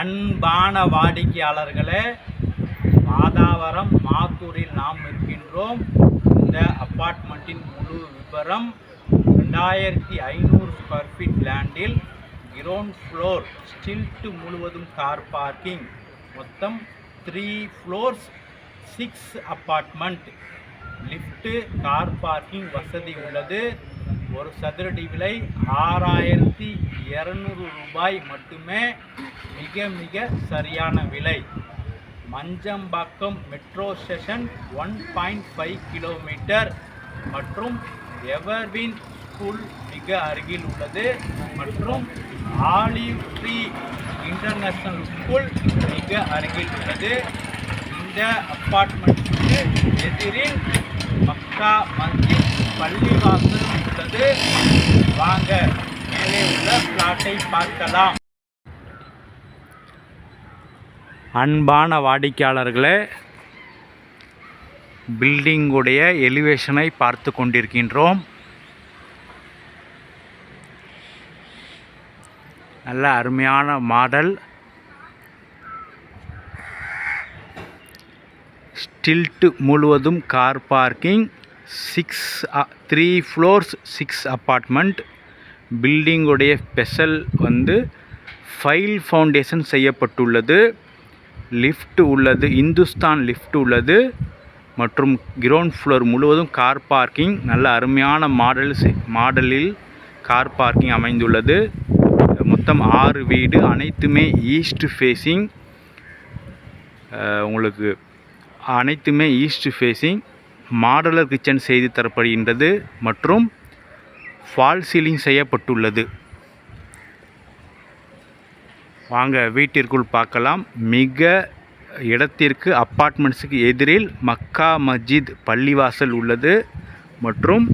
அன்பான வாடிக்கையாளர்களே மாதாவரம் மாத்தூரில் நாம் இருக்கின்றோம். இந்த அப்பார்ட்மெண்ட்டின் முழு விவரம் ரெண்டாயிரத்தி ஐநூறு ஸ்கொயர் ஃபீட் லேண்டில் கிரவுண்ட் ஃப்ளோர் ஸ்டில்ட்டு முழுவதும் கார் பார்க்கிங். மொத்தம் three floors six apartment lift car parking வசதி உள்ளது. ஒரு சதுரடி விலை ஆறாயிரத்தி இரநூறு ரூபாய் மட்டுமே. மிக மிக சரியான விலை. Manjambakkam metro station one point five kilometre மற்றும் எவர்வின் ஸ்கூல் மிக அருகில் உள்ளது. மற்றும் ஆலிவ் ட்ரீ இன்டர்நேஷ்னல் ஸ்கூல் மிக அருகில் உள்ளது. இந்த அப்பார்ட்மெண்ட்டுக்கு எதிரில் மக்கா மஸ்ஜித் பள்ளிவாசல் வந்து வாங்க. மேலே உள்ள பிளாட்டை பார்க்கலாம். அன்பான வாடிக்கையாளர்களே பில்டிங்குடைய எலிவேஷனை பார்த்து கொண்டிருக்கின்றோம். நல்ல அருமையான மாடல். ஸ்டில்ட்டு முழுவதும் car parking six three floors six apartment பில்டிங்குடைய special வந்து ஃபைல் ஃபவுண்டேஷன் செய்யப்பட்டுள்ளது. லிஃப்ட் உள்ளது இந்துஸ்தான் லிஃப்ட் உள்ளது. மற்றும் கிரவுண்ட் ஃப்ளோர் முழுவதும் கார் பார்க்கிங். நல்ல அருமையான மாடல் மாடலில் கார் பார்க்கிங் அமைந்துள்ளது. மொத்தம் ஆறு வீடு அனைத்துமே ஈஸ்ட் ஃபேஸிங். உங்களுக்கு அனைத்துமே ஈஸ்ட் ஃபேஸிங். மாடலர் கிச்சன் செய்து தரப்படுகின்றது மற்றும் ஃபால் சீலிங் செய்யப்பட்டுள்ளது. வாங்க வீட்டிற்குள் பார்க்கலாம். மிக இடத்திற்கு அப்பார்ட்மெண்ட்ஸுக்கு எதிரில் மக்கா மஸ்ஜித் பள்ளிவாசல் உள்ளது மற்றும்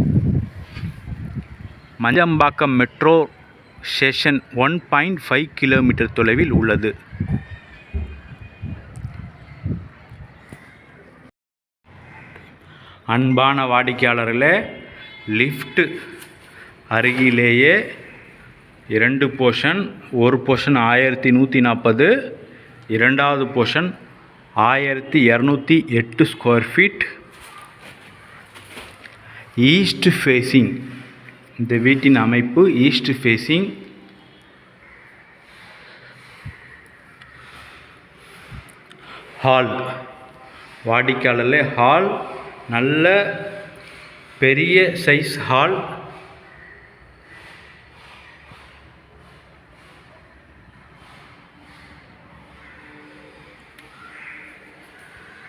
Manjambakkam metro station one point five kilometre தொலைவில் உள்ளது. அன்பான வாடிக்கையாளர்களே லிஃப்ட்டு அருகிலேயே இரண்டு போர்ஷன் ஒரு போர்ஷன் ஆயிரத்தி நூற்றி நாற்பது இரண்டாவது போர்ஷன் ஆயிரத்தி இரநூத்தி எட்டு ஸ்கொயர் ஃபீட். ஈஸ்ட் ஃபேஸிங் இந்த வீட்டின் அமைப்பு ஈஸ்ட் ஃபேஸிங். ஹால் வாடிக்கையாளர்ல ஹால் நல்ல பெரிய சைஸ் ஹால்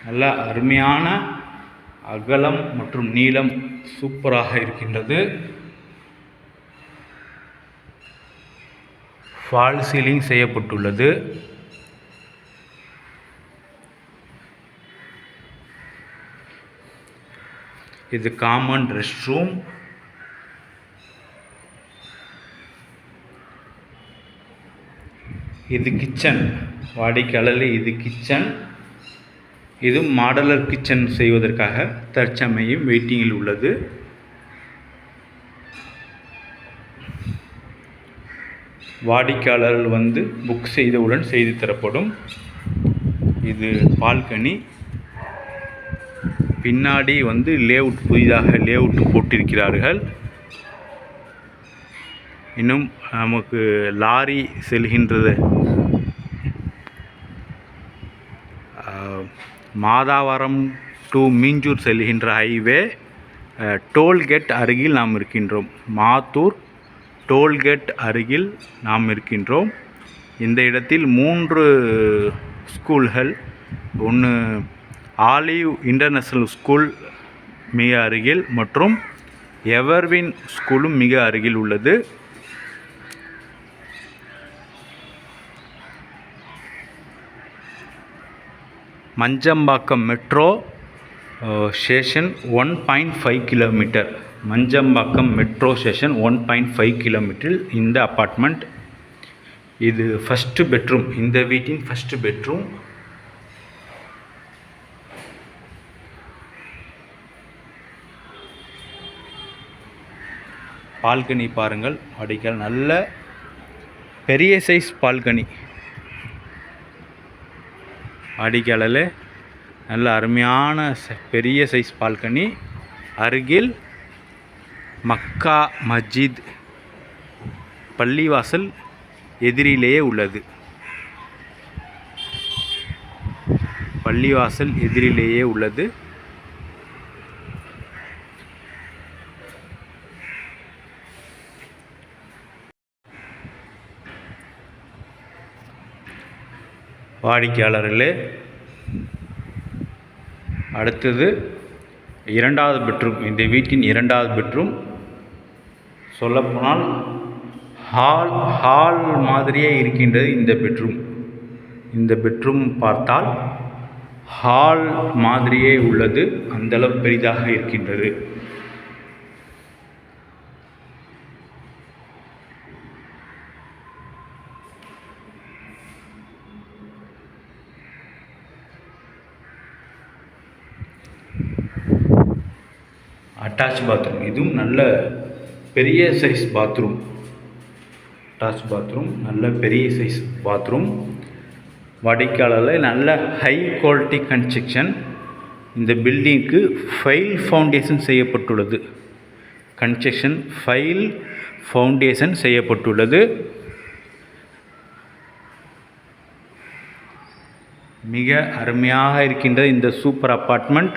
நல்ல அருமையான அகலம் மற்றும் நீளம் சூப்பராக இருக்கின்றது. ஃபால் சீலிங் செய்யப்பட்டுள்ளது. இது காமன் ரெஸ்ட் ரூம் இது கிச்சன் வாடிக்கையாளரில் இது கிச்சன் இது மாடலர் கிச்சன் செய்வதற்காக தற்சமயம் வெயிட்டிங்கில் உள்ளது. வாடிக்கையாளர்கள் வந்து புக் செய்தவுடன் செய்து தரப்படும். இது பால்கனி. பின்னாடி வந்து லேஅவுட் புதிதாக லேஅவுட் போட்டிருக்கிறார்கள். இன்னும் நமக்கு லாரி செல்கின்றது. மாதாவரம் டு மீஞ்சூர் செல்கின்ற ஹைவே டோல்கேட் அருகில் நாம் இருக்கின்றோம். மாத்தூர் டோல்கேட் அருகில் நாம் இருக்கின்றோம். இந்த இடத்தில் மூன்று ஸ்கூல்கள் ஒன்று ஆலிவ் இன்டர்நேஷ்னல் ஸ்கூல் மிக அருகில் மற்றும் எவர்வின் ஸ்கூலும் மிக அருகில் உள்ளது. Manjambakkam metro station one point five kilometre. Manjambakkam metro station one point five கிலோமீட்டரில் இந்த அப்பார்ட்மெண்ட். இது ஃபஸ்ட்டு பெட்ரூம் இந்த வீட்டின் ஃபஸ்ட்டு பெட்ரூம் பால்கனி பாருங்கள். அடிக்கல் நல்ல பெரிய சைஸ் பால்கனி. அடிக்கலில் நல்ல அருமையான பெரிய சைஸ் பால்கனி. அருகில் மக்கா மஸ்ஜித் பள்ளிவாசல் எதிரிலேயே உள்ளது. பள்ளிவாசல் எதிரிலேயே உள்ளது. வாடிக்கையாளர்களே அடுத்தது இரண்டாவது பெட்ரூம் இந்த வீட்டின் இரண்டாவது பெட்ரூம். சொல்லப்போனால் ஹால் ஹால் மாதிரியே இருக்கின்றது இந்த பெட்ரூம். இந்த பெட்ரூம் பார்த்தால் ஹால் மாதிரியே உள்ளது அந்தளவு பெரிதாக இருக்கின்றது. அட்டாச் பாத்ரூம் இதுவும் நல்ல பெரிய சைஸ் பாத்ரூம் அட்டாச் பாத்ரூம் நல்ல பெரிய சைஸ் பாத்ரூம் வாடிக்கையாளரில் நல்ல ஹை குவாலிட்டி கன்ஸ்ட்ரக்ஷன் இந்த பில்டிங்க்கு ஃபைல் ஃபவுண்டேஷன் செய்யப்பட்டுள்ளது. கன்ஸ்ட்ரக்ஷன் ஃபைல் ஃபவுண்டேஷன் செய்யப்பட்டுள்ளது. மிக அருமையாக இருக்கின்ற இந்த சூப்பர் அப்பார்ட்மெண்ட்